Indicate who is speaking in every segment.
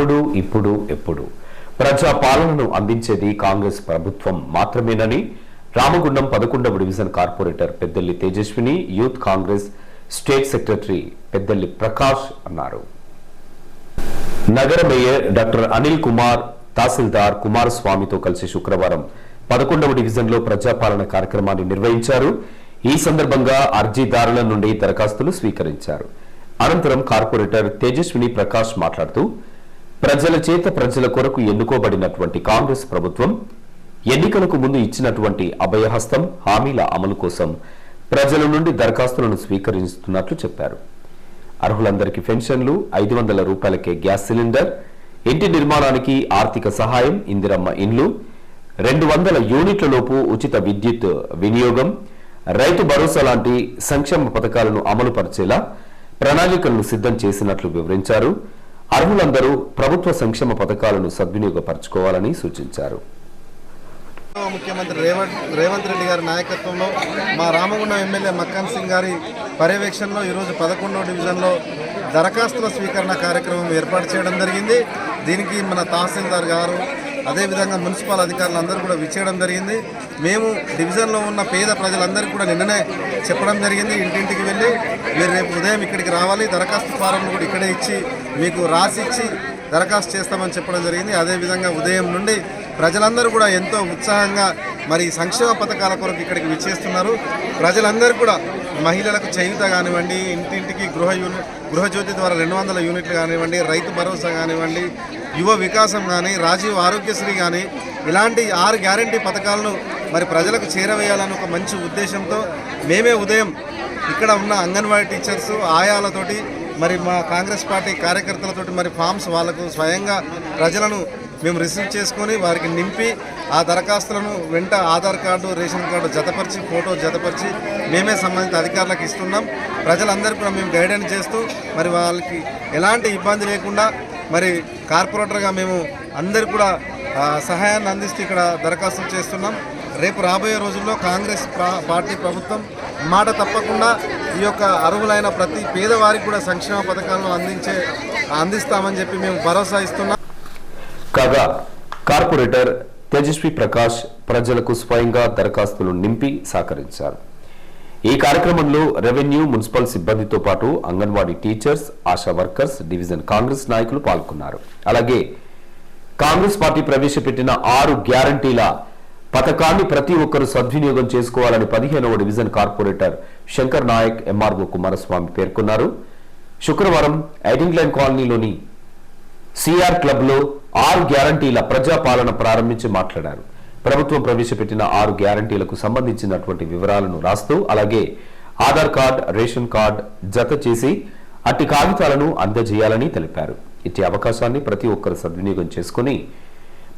Speaker 1: అప్పుడు ఇప్పుడు ఎప్పుడు. ప్రజా పాలనను అందించేది కాంగ్రెస్ ప్రభుత్వం మాత్రమేనని రామగుండం పదకొండవ division corporator Peddalli Tejaswini youth Congress state secretary Peddalli Prakash అన్నారు. నగర మేయర్ డాక్టర్ అనిల్ కుమార్ తహసీల్దార్ కుమారస్వామితో కలిసి శుక్రవారం పదకొండవ డివిజన్లో ప్రజాపాలన కార్యక్రమాన్ని నిర్వహించారు. ఈ సందర్భంగా అర్జీదారుల నుండి దరఖాస్తులు స్వీకరించారు. అనంతరం కార్పొరేటర్ తేజస్విని ప్రకాష్ మాట్లాడుతూ ప్రజల చేత ప్రజల కొరకు ఎన్నుకోబడినటువంటి కాంగ్రెస్ ప్రభుత్వం ఎన్నికలకు ముందు ఇచ్చినటువంటి అభయహస్తం హామీల అమలు కోసం ప్రజల నుండి దరఖాస్తులను స్వీకరిస్తున్నట్లు చెప్పారు. అర్హులందరికీ పెన్షన్లు ఐదు వందల రూపాయలకే గ్యాస్ సిలిండర్ ఇంటి నిర్మాణానికి ఆర్థిక సహాయం ఇందిరమ్మ ఇండ్లు రెండు వందల యూనిట్ల లోపు ఉచిత విద్యుత్ వినియోగం రైతు భరోసా లాంటి సంక్షేమ పథకాలను అమలు పరిచేలా ప్రణాళికలను సిద్ధం చేసినట్లు వివరించారు. అర్హులందరూ ప్రభుత్వ సంక్షేమ పథకాలను సద్వినియోగపరచుకోవాలని సూచించారు.
Speaker 2: ముఖ్యమంత్రి రేవంత్ రేవంత్ రెడ్డి గారి నాయకత్వంలో మా రామగుండం ఎమ్మెల్యే మక్కాన్ సింగ్ గారి పర్యవేక్షణలో ఈరోజు పదకొండవ డివిజన్లో దరఖాస్తుల స్వీకరణ కార్యక్రమం ఏర్పాటు చేయడం జరిగింది. దీనికి మన తహసీల్దార్ గారు అదేవిధంగా మున్సిపల్ అధికారులు అందరూ కూడా విచ్చేయడం జరిగింది. మేము డివిజన్లో ఉన్న పేద ప్రజలందరికీ కూడా నిన్ననే చెప్పడం జరిగింది. ఇంటింటికి వెళ్ళి మీరు రేపు ఉదయం ఇక్కడికి రావాలి. దరఖాస్తు ఫారంలు కూడా ఇక్కడే ఇచ్చి మీకు రాసిచ్చి దరఖాస్తు చేస్తామని చెప్పడం జరిగింది. అదేవిధంగా ఉదయం నుండి ప్రజలందరూ కూడా ఎంతో ఉత్సాహంగా మరి సంక్షేమ పథకాల కొరకు ఇక్కడికి విచ్చేస్తున్నారు. ప్రజలందరూ కూడా మహిళలకు చేయుత కానివ్వండి ఇంటింటికి గృహ యూనిట్ గృహజ్యోతి ద్వారా రెండు వందల యూనిట్లు కానివ్వండి రైతు భరోసా కానివ్వండి యువ వికాసం కానీ రాజీవ్ ఆరోగ్యశ్రీ కానీ ఇలాంటి ఆరు గ్యారంటీ పథకాలను మరి ప్రజలకు చేరవేయాలని ఒక మంచి ఉద్దేశంతో మేమే ఉదయం ఇక్కడ ఉన్న అంగన్వాడీ టీచర్స్ ఆయాలతోటి మరి మా కాంగ్రెస్ పార్టీ కార్యకర్తలతోటి మరి ఫామ్స్ వాళ్ళకు స్వయంగా ప్రజలను మేము రిసీవ్ చేసుకొని వారికి నింపి ఆ దరఖాస్తులను వెంట ఆధార్ కార్డు రేషన్ కార్డు జతపరిచి ఫోటో జతపరిచి మేమే సంబంధిత అధికారులకు ఇస్తున్నాం. ప్రజలందరికీ కూడా మేము గైడెన్స్ చేస్తూ మరి వాళ్ళకి ఎలాంటి ఇబ్బంది లేకుండా మరి కార్పొరేటర్గా మేము అందరికి కూడా సహాయాన్ని అందిస్తూ ఇక్కడ దరఖాస్తులు చేస్తున్నాం. రేపు రాబోయే రోజుల్లో కాంగ్రెస్ పార్టీ ప్రభుత్వం మాట తప్పకుండా ఈ యొక్క అర్హులైన ప్రతి పేదవారికి కూడా సంక్షేమ పథకాలను అందించే అందిస్తామని చెప్పి మేము భరోసా ఇస్తున్నాం.
Speaker 1: కాగా కార్పొరేటర్ తేజస్వి ప్రకాష్ ప్రజలకు స్వయంగా దరఖాస్తులు నింపి సహకరించారు. ఈ కార్యక్రమంలో రెవెన్యూ మున్సిపల్ సిబ్బందితో పాటు anganwadi teachers ASHA workers division Congress నాయకులు పాల్గొన్నారు. అలాగే కాంగ్రెస్ పార్టీ ప్రవేశపెట్టిన ఆరు గ్యారంటీల పథకాన్ని ప్రతి ఒక్కరూ సద్వినియోగం చేసుకోవాలని పదిహేనవ division corporator Shankar Nayak MRO Kumaraswamy పేర్కొన్నారు. శుక్రవారం ఐడింగ్ లైన్ కాలనీలోని సిఆర్ క్లబ్లో ఆరు గ్యారంటీల ప్రజాపాలన ప్రారంభించి మాట్లాడారు. ప్రభుత్వం ప్రవేశపెట్టిన ఆరు గ్యారంటీలకు సంబంధించినటువంటి వివరాలను రాస్తూ అలాగే ఆధార్ కార్డ్ రేషన్ కార్డ్ జత చేసి అట్టి కాగితాలను అందజేయాలని తెలిపారు. ఇట్టి అవకాశాన్ని ప్రతి ఒక్కరు సద్వినియోగం చేసుకుని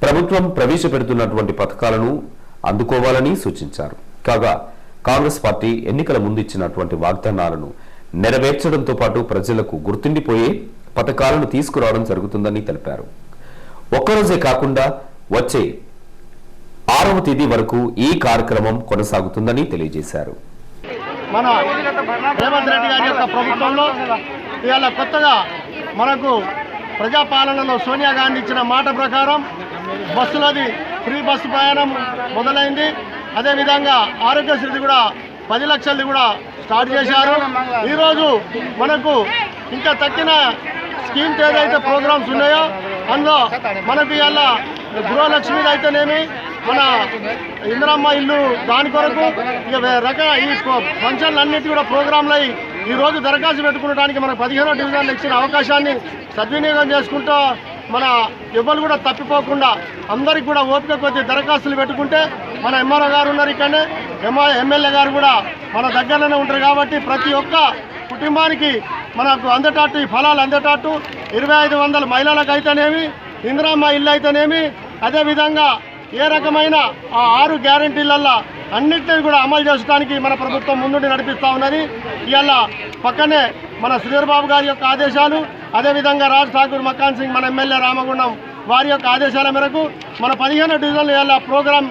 Speaker 1: ప్రభుత్వం ప్రవేశపెడుతున్నటువంటి పథకాలను అందుకోవాలని సూచించారు. కాగా కాంగ్రెస్ పార్టీ ఎన్నికల ముందు ఇచ్చినటువంటి వాగ్దానాలను నెరవేర్చడంతో పాటు ప్రజలకు గుర్తుండిపోయే పథకాలను తీసుకురావడం జరుగుతుందని తెలిపారు. ఒక్కరోజే కాకుండా వచ్చే ఆరవ తేదీ వరకు ఈ కార్యక్రమం కొనసాగుతుందని తెలియజేశారు.
Speaker 3: మన రేవంత్ రెడ్డి గారి యొక్క ప్రభుత్వంలో ఇవాళ కొత్తగా మనకు ప్రజాపాలనలో సోనియా గాంధీ ఇచ్చిన మాట ప్రకారం బస్సులది ఫ్రీ బస్సు ప్రయాణం మొదలైంది. అదేవిధంగా ఆరోగ్యశ్రీది కూడా పది లక్షలది కూడా స్టార్ట్ చేశారు. ఈరోజు మనకు ఇంకా తక్కిన స్కీమ్స్ ఏదైతే ప్రోగ్రామ్స్ ఉన్నాయో? అందులో మనకి ఇవాళ గృహలక్ష్మిది అయితేనేమి మన ఇందిరమ్మ ఇల్లు దాని కొరకు ఇక వే- రక ఈ ఫంక్షన్లు అన్నిటి కూడా ప్రోగ్రాంలు అయ్యి ఈ రోజు దరఖాస్తు పెట్టుకోవడానికి మనకు పదిహేనో డివిజన్లు ఇచ్చిన అవకాశాన్ని సద్వినియోగం చేసుకుంటూ మన ఎవరు కూడా తప్పిపోకుండా అందరికి కూడా ఓపిక కొద్ది దరఖాస్తులు పెట్టుకుంటే మన ఎంఆర్ఓ గారు ఉన్నారు ఇక్కడనే ఎంఆ ఎమ్మెల్యే గారు కూడా మన దగ్గరలోనే ఉంటారు కాబట్టి ప్రతి ఒక్క కుటుంబానికి మనకు అందేటట్టు ఈ ఫలాలు అందేటట్టు ఇరవై ఐదు వందల మహిళలకు అయితేనేమి ఇందిరామ్మ ఇల్లు అయితేనేమి అదేవిధంగా ఏ రకమైన ఆ ఆరు గ్యారంటీలల్లో అన్నింటినీ కూడా అమలు చేయడానికి మన ప్రభుత్వం ముందుండి నడిపిస్తూ ఉన్నది. ఇవాళ పక్కనే మన శ్రీధర్ బాబు గారి యొక్క ఆదేశాలు అదేవిధంగా రాజ్ ఠాకూర్ మకాన్ సింగ్ మన ఎమ్మెల్యే రామగుండం వారి యొక్క ఆదేశాల మేరకు మన పదిహేను డివిజన్లు ఇవాళ ప్రోగ్రాం